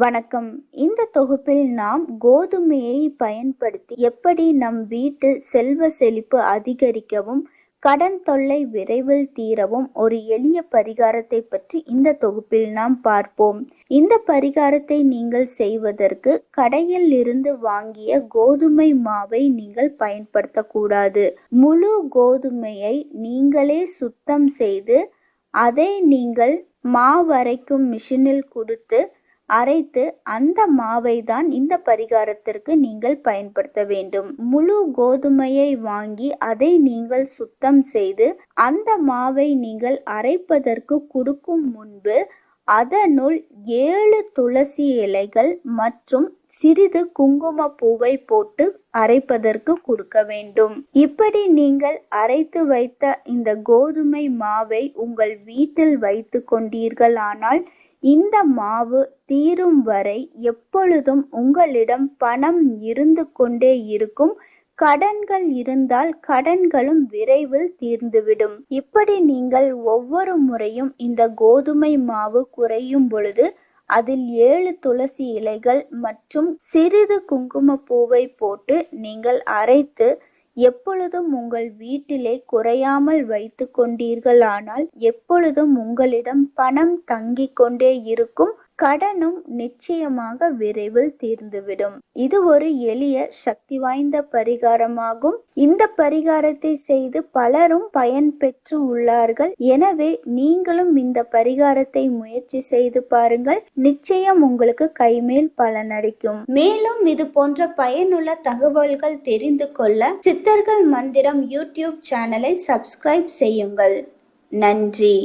வணக்கம். இந்த தொகுப்பில் நாம் கோதுமையை பயன்படுத்தி எப்படி நம் வீட்டில் செல்வ செழிப்பு அதிகரிக்கவும் கடன் தொல்லை விரைவில் தீரவும் ஒரு எளிய பரிகாரத்தை பற்றி இந்த தொகுப்பில் நாம் பார்ப்போம். இந்த பரிகாரத்தை நீங்கள் செய்வதற்கு கடையில் இருந்து வாங்கிய கோதுமை மாவை நீங்கள் பயன்படுத்தக்கூடாது. முழு கோதுமையை நீங்களே சுத்தம் செய்து அதை நீங்கள் மாவரைக்கும் மிஷினில் கொடுத்து அரைத்து அந்த மாவை தான் இந்த பரிகாரத்திற்கு நீங்கள் பயன்படுத்த வேண்டும். முழு கோதுமையை வாங்கி அதை நீங்கள் சுத்தம் செய்து அந்த மாவை நீங்கள் அரைப்பதற்கு கொடுக்கும் முன்பு அதனுள் ஏழு துளசி இலைகள் மற்றும் சிறிது குங்கும பூவை போட்டு அரைப்பதற்கு கொடுக்க வேண்டும். இப்படி நீங்கள் அரைத்து வைத்த இந்த கோதுமை மாவை உங்கள் வீட்டில் வைத்து கொண்டீர்களானால் இந்த மாவு தீரும் வரை எப்பொழுதும் உங்களிடம் பணம் இருந்து கொண்டே இருக்கும். கடன்கள் இருந்தால் கடன்களும் விரைவில் தீர்ந்துவிடும். இப்படி நீங்கள் ஒவ்வொரு முறையும் இந்த கோதுமை மாவு குறையும் பொழுது அதில் ஏழு துளசி இலைகள் மற்றும் சிறிது குங்குமப்பூவை போட்டு நீங்கள் அரைத்து எப்பொழுதும் உங்கள் வீட்டிலே குறையாமல் வைத்து கொண்டீர்களானால் எப்பொழுதும் உங்களிடம் பணம் தங்கிக் கொண்டே இருக்கும் கடனும் நிச்சயமாக விரைவில் தீர்ந்துவிடும். இது ஒரு எளிய சக்தி வாய்ந்த பரிகாரமாகும். இந்த பரிகாரத்தை செய்து பலரும் பயன் பெற்று உள்ளார்கள். எனவே நீங்களும் இந்த பரிகாரத்தை முயற்சி செய்து பாருங்கள். நிச்சயம் உங்களுக்கு கைமேல் பலனடிக்கும் மேலும் இது போன்ற பயனுள்ள தகவல்கள் தெரிந்து கொள்ள சித்தர்கள் மந்திரம் யூடியூப் சேனலை சப்ஸ்கிரைப் செய்யுங்கள். நன்றி.